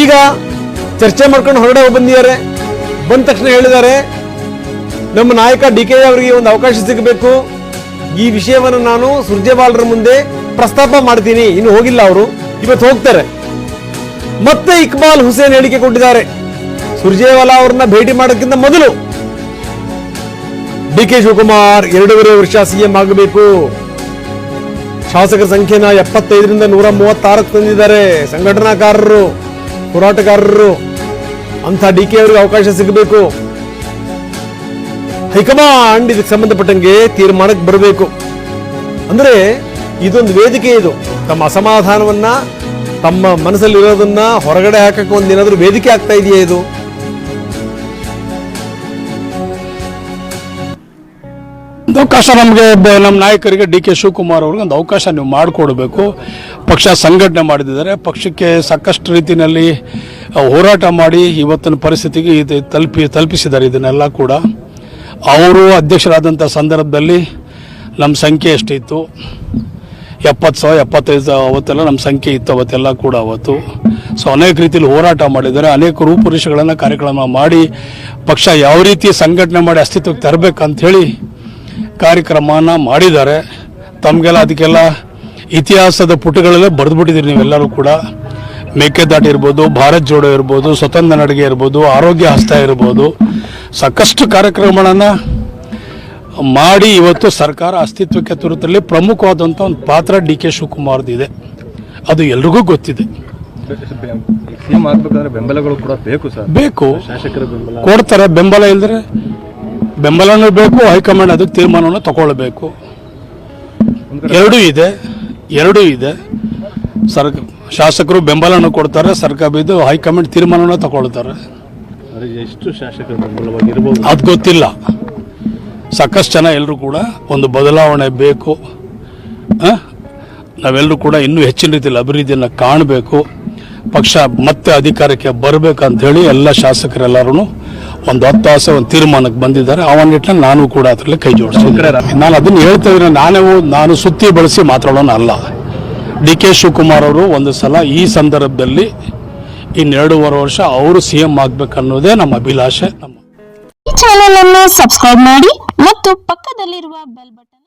ಈಗ ಚರ್ಚೆ ಮಾಡ್ಕೊಂಡು ಹೊರಗಡೆ ಬಂದಿದ್ದಾರೆ. ಬಂದ ತಕ್ಷಣ ಹೇಳಿದ್ದಾರೆ, ನಮ್ಮ ನಾಯಕ ಡಿ ಕೆ ಅವರಿಗೆ ಒಂದು ಅವಕಾಶ ಸಿಗಬೇಕು. ಈ ವಿಷಯವನ್ನು ನಾನು ಸುರ್ಜೇವಾಲರ ಮುಂದೆ ಪ್ರಸ್ತಾಪ ಮಾಡ್ತೀನಿ. ಇನ್ನು ಹೋಗಿಲ್ಲ ಅವರು. ಇವತ್ತು ಹೋಗ್ತಾರೆ. ಮತ್ತೆ ಇಕ್ಬಾಲ್ ಹುಸೇನ್ ಹೇಳಿಕೆ ಕೊಟ್ಟಿದ್ದಾರೆ. ಸುರ್ಜೇವಾಲಾ ಅವರನ್ನ ಭೇಟಿ ಮಾಡೋಕ್ಕಿಂತ ಮೊದಲು ಡಿ ಕೆ ಶಿವಕುಮಾರ್ ಎರಡೂವರೆ ವರ್ಷ ಸಿಎಂ ಆಗಬೇಕು. ಶಾಸಕರ ಸಂಖ್ಯೆನ ಎಪ್ಪತ್ತೈದರಿಂದ ನೂರ ಮೂವತ್ತಾರಕ್ಕೆ ತಂದಿದ್ದಾರೆ ಸಂಘಟನಾಕಾರರು. ಹೋರಾಟಗಾರರು ಅಂತ ಡಿ ಕೆ ಅವರಿಗೆ ಅವಕಾಶ ಸಿಗಬೇಕು. ಹೈಕಮಾಂಡ್ ಇದಕ್ಕೆ ಸಂಬಂಧಪಟ್ಟಂಗೆ ತೀರ್ಮಾನಕ್ಕೆ ಬರಬೇಕು. ಅಂದ್ರೆ ಇದೊಂದು ವೇದಿಕೆ ಇದು. ತಮ್ಮ ಅಸಮಾಧಾನವನ್ನ, ತಮ್ಮ ಮನಸ್ಸಲ್ಲಿರೋದನ್ನ ಹೊರಗಡೆ ಹಾಕಕ್ಕೆ ಒಂದೇನಾದ್ರೂ ವೇದಿಕೆ ಆಗ್ತಾ ಇದೆಯಾ ಇದು? ಒಂದು ಅವಕಾಶ ನಮಗೆ ನಮ್ಮ ನಾಯಕರಿಗೆ ಡಿ ಕೆ ಶಿವಕುಮಾರ್ ಅವ್ರಿಗೆ ಒಂದು ಅವಕಾಶ ನೀವು ಮಾಡಿಕೊಡ್ಬೇಕು. ಪಕ್ಷ ಸಂಘಟನೆ ಮಾಡಿದ್ದಾರೆ. ಪಕ್ಷಕ್ಕೆ ಸಾಕಷ್ಟು ರೀತಿಯಲ್ಲಿ ಹೋರಾಟ ಮಾಡಿ ಇವತ್ತಿನ ಪರಿಸ್ಥಿತಿಗೆ ಇದು ತಲುಪಿ, ತಲುಪಿಸಿದ್ದಾರೆ ಇದನ್ನೆಲ್ಲ ಕೂಡ. ಅವರು ಅಧ್ಯಕ್ಷರಾದಂಥ ಸಂದರ್ಭದಲ್ಲಿ ನಮ್ಮ ಸಂಖ್ಯೆ ಎಷ್ಟಿತ್ತು? ಎಪ್ಪತ್ತು ಸಾವಿರ, ಎಪ್ಪತ್ತೈದು ಅವತ್ತೆಲ್ಲ ನಮ್ಮ ಸಂಖ್ಯೆ ಇತ್ತು ಅವತ್ತೆಲ್ಲ ಕೂಡ ಅವತ್ತು. ಸೊ ಅನೇಕ ರೀತಿಯಲ್ಲಿ ಹೋರಾಟ ಮಾಡಿದ್ದಾರೆ. ಅನೇಕ ರೂಪುರೇಷೆಗಳನ್ನು ಕಾರ್ಯಕ್ರಮ ಮಾಡಿ ಪಕ್ಷ ಯಾವ ರೀತಿ ಸಂಘಟನೆ ಮಾಡಿ ಅಸ್ತಿತ್ವಕ್ಕೆ ತರಬೇಕಂತ ಹೇಳಿ ಕಾರ್ಯಕ್ರಮನ ಮಾಡಿದ್ದಾರೆ. ತಮಗೆಲ್ಲ ಅದಕ್ಕೆಲ್ಲ ಇತಿಹಾಸದ ಪುಟಗಳಲ್ಲೇ ಬರೆದ್ಬಿಟ್ಟಿದ್ದೀರಿ ನೀವೆಲ್ಲರೂ ಕೂಡ. ಮೇಕೆದಾಟ ಇರ್ಬೋದು ಭಾರತ್ ಜೋಡೋ ಇರ್ಬೋದು ಸ್ವತಂತ್ರ ನಡಿಗೆ ಇರ್ಬೋದು ಆರೋಗ್ಯ ಹಸ್ತ ಇರ್ಬೋದು. ಸಾಕಷ್ಟು ಕಾರ್ಯಕ್ರಮಗಳನ್ನು ಮಾಡಿ ಇವತ್ತು ಸರ್ಕಾರ ಅಸ್ತಿತ್ವಕ್ಕೆ ತರುತ್ತಲ್ಲಿ ಪ್ರಮುಖವಾದಂಥ ಒಂದು ಪಾತ್ರ ಡಿ ಕೆ ಶಿವಕುಮಾರ್ದಿದೆ ಅದು ಎಲ್ರಿಗೂ ಗೊತ್ತಿದೆ. ಬೆಂಬಲಗಳು ಕೂಡ ಬೇಕು ಸರ್. ಬೇಕು. ಶಾಸಕರ ಬೆಂಬಲ. ಕೊಡ್ತಾರೆ. ಬೆಂಬಲ ಇಲ್ದ್ರೆ ಬೆಂಬಲನೂ ಬೇಕು ಹೈಕಮಾಂಡ್ ಅದಕ್ಕೆ ತೀರ್ಮಾನವನ್ನು ತಗೊಳ್ಬೇಕು. ಎರಡೂ ಇದೆ ಎರಡೂ ಇದೆ. ಸರ್ ಶಾಸಕರು ಬೆಂಬಲನೂ ಕೊಡ್ತಾರೆ ಸರ್ಕಾರ ಬಿದ್ದು ಹೈಕಮಾಂಡ್ ತೀರ್ಮಾನವನ್ನು ತಗೊಳ್ತಾರೆ. ಎಷ್ಟು ಶಾಸಕರು ಬೆಂಬಲವಾಗಿರ್ಬೋದು? ಅದು ಗೊತ್ತಿಲ್ಲ. ಸಾಕಷ್ಟು ಜನ ಎಲ್ಲರೂ ಕೂಡ ಒಂದು ಬದಲಾವಣೆ ಬೇಕು? ನಾವೆಲ್ಲರೂ ಕೂಡ ಇನ್ನೂ ಹೆಚ್ಚಿನ ರೀತಿಯಲ್ಲಿ ಅಭಿವೃದ್ಧಿಯನ್ನು ಕಾಣಬೇಕು. ಪಕ್ಷ ಮತ್ತೆ ಅಧಿಕಾರಕ್ಕೆ ಬರಬೇಕಂತ ಹೇಳಿ ಎಲ್ಲ ಶಾಸಕರೆಲ್ಲರೂ ಒಂದು ಒತ್ತಾಸೆ ಒಂದು ತೀರ್ಮಾನಕ್ಕೆ ಬಂದಿದ್ದಾರೆ. ಆ ಒಂದು ನಿಟ್ಟಿನಲ್ಲಿ ನಾನು ಕೂಡ ಅದರಲ್ಲಿ ಕೈ ಜೋಡಿಸ್ತೀನಿ. ನಾನು ಅದನ್ನು ಹೇಳ್ತಾ ಇದ್ದೀನಿ. ನಾನೇ ನಾನು ಸುತ್ತಿ ಬಳಸಿ ಮಾತಾಡೋಣ ಅಲ್ಲ. ಡಿ ಕೆ ಶಿವಕುಮಾರ್ ಅವರು ಒಂದು ಸಲ ಈ ಸಂದರ್ಭದಲ್ಲಿ ಇನ್ನೆರಡೂವರೆ ವರ್ಷ ಅವರು ಸಿ ಎಂ ಆಗ್ಬೇಕನ್ನೋದೇ ನಮ್ಮ ಅಭಿಲಾಷೆ. ನಮ್ಮ ಚಾನೆಲ್ ಅನ್ನು ಸಬ್ಸ್ಕ್ರೈಬ್ ಮಾಡಿ ಮತ್ತು ಪಕ್ಕದಲ್ಲಿರುವ ಬೆಲ್ ಬಟನ್